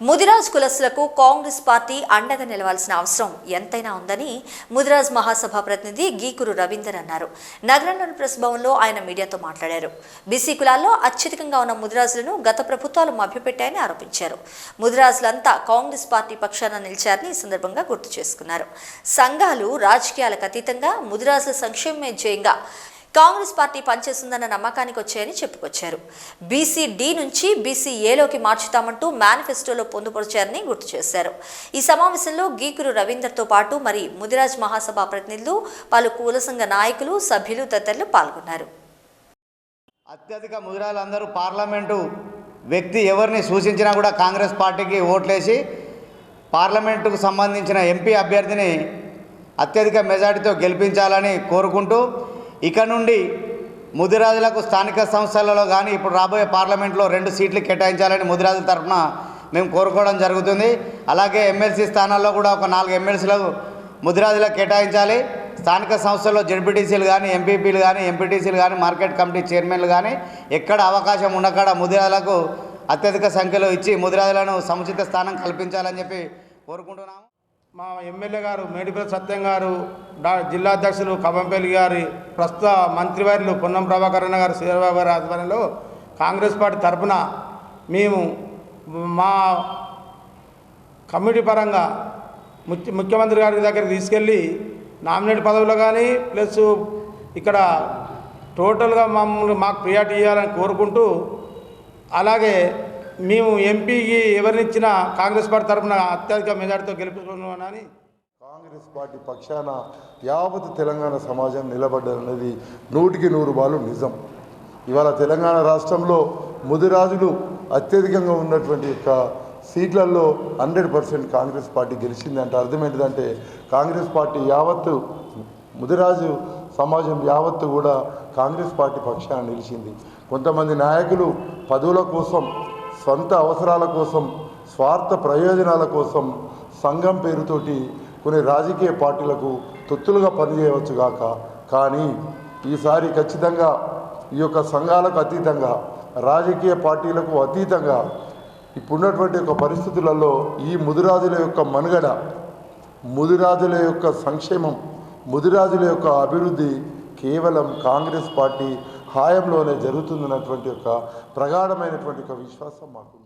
Mudiraj కులస్తులకు Congress party అండగా నిలవాల్సిన అవసరం ఎంతైనా ఉందని ముదిరాజ్ మహాసభ ప్రతినిధి గీకురు రవీందర్ అన్నారు. నగరంలోని ప్రెస్ భవన్లో ఆయన మీడియాతో మాట్లాడారు. బీసీ కులాల్లో అత్యధికంగా ఉన్న ముదిరాజులను గత ప్రభుత్వాలు మభ్యపెట్టాయని ఆరోపించారు. ముదిరాజులంతా కాంగ్రెస్ పార్టీ పక్షాన నిలిచారని ఈ సందర్భంగా గుర్తు చేసుకున్నారు. సంఘాలు రాజకీయాలకు అతీతంగా ముదిరాజుల సంక్షేమమే జయంగా కాంగ్రెస్ పార్టీ పనిచేస్తుందన్న నమ్మకానికి వచ్చాయని చెప్పుకొచ్చారు. బీసీ డి నుంచి బీసీ ఏలోకి మార్చుతామంటూ మేనిఫెస్టోలో పొందుపరిచారని గుర్తు చేశారు. ఈ సమావేశంలో గీకురు రవీందర్తో పాటు మరి ముదిరాజ్ మహాసభ ప్రతినిధులు పలు కుల సంఘ నాయకులు సభ్యులు తదితరులు పాల్గొన్నారు. అత్యధిక ముదిరాలందరూ పార్లమెంటు వ్యక్తి ఎవరిని సూచించినా కూడా కాంగ్రెస్ పార్టీకి ఓట్లేసి పార్లమెంటుకు సంబంధించిన ఎంపీ అభ్యర్థిని అత్యధిక మెజార్టీతో గెలిపించాలని కోరుకుంటూ ఇక నుండి ముదిరాజులకు స్థానిక సంస్థలలో కానీ ఇప్పుడు రాబోయే పార్లమెంట్లో రెండు సీట్లు కేటాయించాలని ముదిరాజుల తరఫున మేము కోరుకోవడం జరుగుతుంది. అలాగే ఎమ్మెల్సీ స్థానాల్లో కూడా ఒక నాలుగు ఎమ్మెల్సీలకు ముదిరాజులకు కేటాయించాలి. స్థానిక సంస్థల్లో జడ్పీటీసీలు కానీ ఎంపీపీలు కానీ ఎంపీటీసీలు కానీ మార్కెట్ కమిటీ చైర్మన్లు కానీ ఎక్కడ అవకాశం ఉన్నకాడ ముదిరాజులకు అత్యధిక సంఖ్యలో ఇచ్చి ముదిరాజులను సముచిత స్థానం కల్పించాలని చెప్పి కోరుకుంటున్నాము. మా ఎమ్మెల్యే గారు మేడిపల్లి సత్యం గారు డా జిల్లా అధ్యక్షులు కవంపల్లి గారి ప్రస్తుత మంత్రివర్యులు పొన్నం ప్రభాకరణ గారు శ్రీబాబు గారి ఆధ్వర్యంలో కాంగ్రెస్ పార్టీ తరఫున మేము మా కమిటీ పరంగా ముఖ్య ముఖ్యమంత్రి గారి దగ్గరికి తీసుకెళ్ళి నామినేట్ పదవులు కానీ ప్లస్ ఇక్కడ టోటల్గా మమ్మల్ని మాకు ప్రియారిటీ ఇవ్వాలని కోరుకుంటూ అలాగే మేము ఎంపీకి ఎవరినిచ్చినా కాంగ్రెస్ పార్టీ తరఫున అత్యధిక మెజార్టీతో గెలుపుకున్నామని కాంగ్రెస్ పార్టీ పక్షాన యావత్ తెలంగాణ సమాజం నిలబడ్డదనేది నూటికి నూరు బాలు నిజం. ఇవాళ తెలంగాణ రాష్ట్రంలో ముదిరాజులు అత్యధికంగా ఉన్నటువంటి యొక్క సీట్లలో హండ్రెడ్ పర్సెంట్ కాంగ్రెస్ పార్టీ గెలిచింది అంటే అర్థం ఏంటిదంటే కాంగ్రెస్ పార్టీ యావత్తు ముదిరాజు సమాజం యావత్తు కూడా కాంగ్రెస్ పార్టీ పక్షాన నిలిచింది. కొంతమంది నాయకులు పదవుల కోసం సొంత అవసరాల కోసం స్వార్థ ప్రయోజనాల కోసం సంఘం పేరుతోటి కొన్ని రాజకీయ పార్టీలకు తొత్తులుగా పనిచేయవచ్చు గాక. కానీ ఈసారి ఖచ్చితంగా ఈ యొక్క సంఘాలకు అతీతంగా రాజకీయ పార్టీలకు అతీతంగా ఇప్పుడున్నటువంటి యొక్క పరిస్థితులలో ఈ ముదిరాజుల యొక్క మనుగడ ముదిరాజుల యొక్క సంక్షేమం ముదిరాజుల యొక్క అభివృద్ధి కేవలం కాంగ్రెస్ పార్టీ హాయంలోనే జరుగుతుందన్నటువంటి యొక్క ప్రగాఢమైనటువంటి ఒక విశ్వాసం మాకు